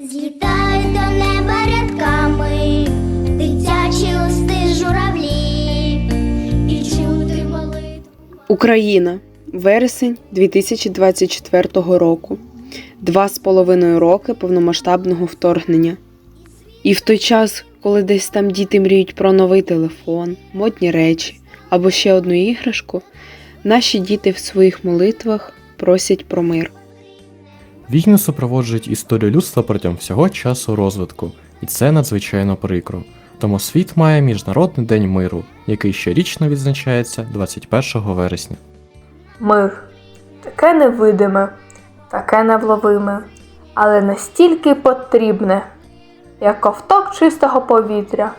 Злітають до неба рядками, дитячі листи журавлі, і чути молитву. Україна. Вересень 2024 року. Два з половиною роки повномасштабного вторгнення. І в той час, коли десь там діти мріють про новий телефон, модні речі або ще одну іграшку, наші діти в своїх молитвах просять про мир. Війни супроводжують історію людства протягом всього часу розвитку, і це надзвичайно прикро. Тому світ має Міжнародний день миру, який щорічно відзначається 21 вересня. Мир таке невидиме, таке невловиме, але настільки потрібне, як ковток чистого повітря,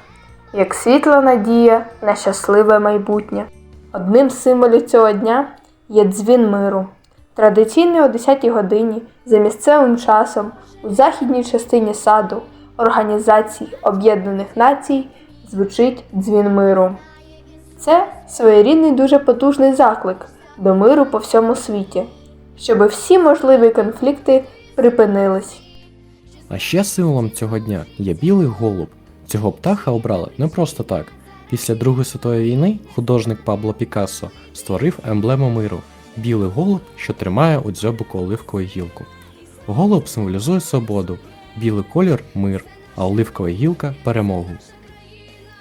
як світла надія на щасливе майбутнє. Одним з символів цього дня є дзвін миру. Традиційно о 10 годині за місцевим часом у західній частині саду Організації Об'єднаних Націй звучить дзвін миру. Це своєрідний дуже потужний заклик до миру по всьому світі, щоб всі можливі конфлікти припинились. А ще символом цього дня є білий голуб. Цього птаха обрали не просто так. Після Другої світової війни художник Пабло Пікассо створив емблему миру білий голуб, що тримає у дзьобику оливкову гілку. Голуб символізує свободу, білий колір мир, а оливкова гілка перемогу.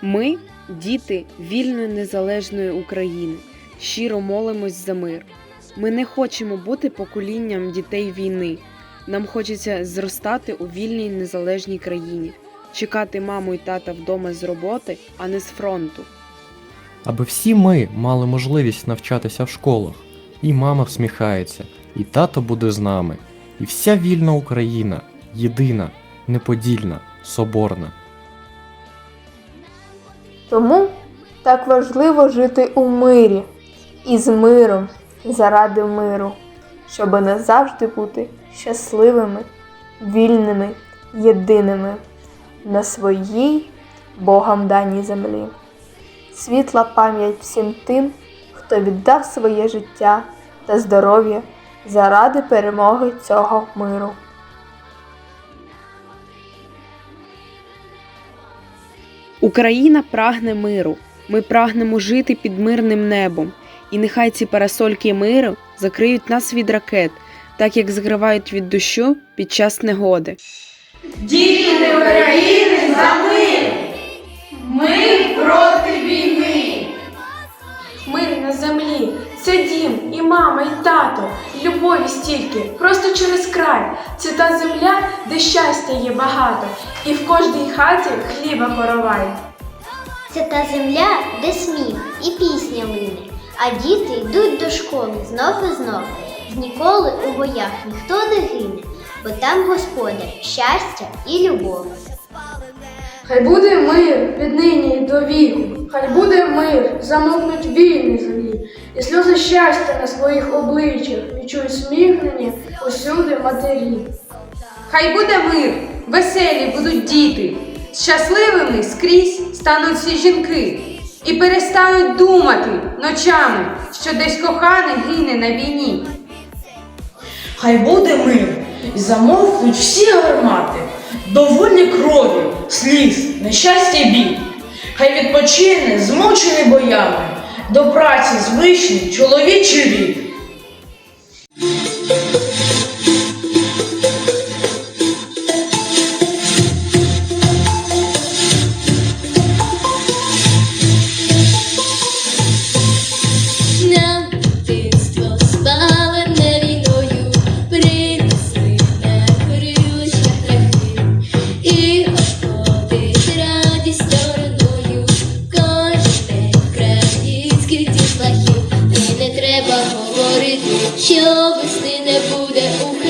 Ми, діти вільної незалежної України, щиро молимось за мир. Ми не хочемо бути поколінням дітей війни. Нам хочеться зростати у вільній незалежній країні, чекати маму і тата вдома з роботи, а не з фронту. Аби всі ми мали можливість навчатися в школах, і мама всміхається, і тато буде з нами, і вся вільна Україна єдина, неподільна, соборна. Тому так важливо жити у мирі і з миром заради миру, щоб назавжди бути щасливими, вільними, єдиними на своїй Богом даній землі. Світла пам'ять всім тим, хто віддав своє життя та здоров'я заради перемоги цього миру. Україна прагне миру. Ми прагнемо жити під мирним небом, і нехай ці парасольки миру закриють нас від ракет, так як закривають від дощу під час негоди. Діти України за мир! Ми проти війни! Мама, і тато, і любові стільки, просто через край. Це та земля, де щастя є багато, і в кожній хаті хліба коровай. Це та земля, де сміх і пісня лине, а діти йдуть до школи знов і знов. Ніколи у боях ніхто не гине, бо там господар, щастя і любов. Хай буде мир віднині і до віку, хай буде мир, замовкнуть війни землі, і сльози щастя на своїх обличчях відчують сміхнені усюди матері. Хай буде мир, веселі будуть діти, щасливими скрізь стануть всі жінки. І перестануть думати ночами, що десь коханий гине на війні. Хай буде мир, і замовкнуть всі гармати, довольні крові, сліз, нещастя біль. Хай відпочине змучений боями, до праці звичний чоловічий рід. Треба говорити, що весни не буде, Україна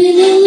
you.